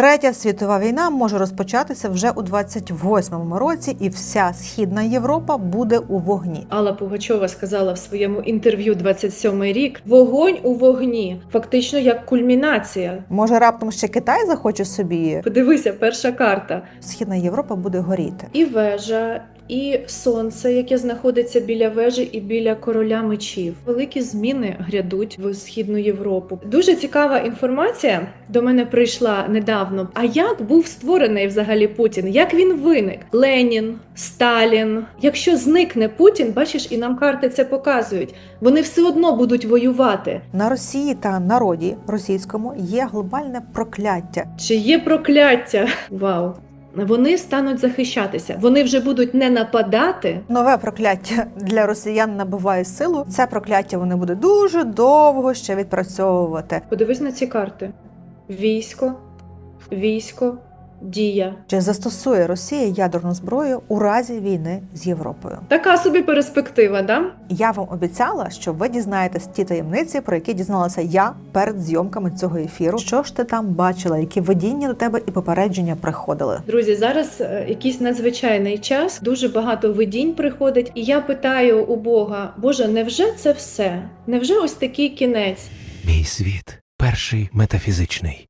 Третя світова війна може розпочатися вже у 28-му році, і вся східна Європа буде у вогні. Алла Пугачова сказала в своєму інтерв'ю 27-й рік: вогонь у вогні, фактично як кульмінація. Може, раптом ще Китай захоче собі. Подивися, перша карта. Східна Європа буде горіти. І вежа, і сонце, яке знаходиться біля вежі і біля короля мечів. Великі зміни грядуть в східну Європу. Дуже цікава інформація до мене прийшла недавно. А як був створений взагалі Путін? Як він виник? Ленін, Сталін. Якщо зникне Путін, бачиш, і нам карти це показують. Вони все одно будуть воювати. На Росії та народі російському є глобальне прокляття. Чи є прокляття? Вау! Вони стануть захищатися. Вони вже будуть не нападати, Нове прокляття для росіян набуває силу. Це прокляття вони будуть дуже довго ще відпрацьовувати. Подивись на ці карти: військо, військо, дія. Чи застосує Росія ядерну зброю у разі війни з Європою? Така собі перспектива, да? Я вам обіцяла, що ви дізнаєтесь ті таємниці, про які дізналася я перед зйомками цього ефіру. Що ж ти там бачила? Які видіння до тебе і попередження приходили? Друзі, зараз е, якийсь надзвичайний час, дуже багато видінь приходить, і я питаю у Бога: Боже, невже це все? Невже ось такий кінець? Мій світ перший метафізичний.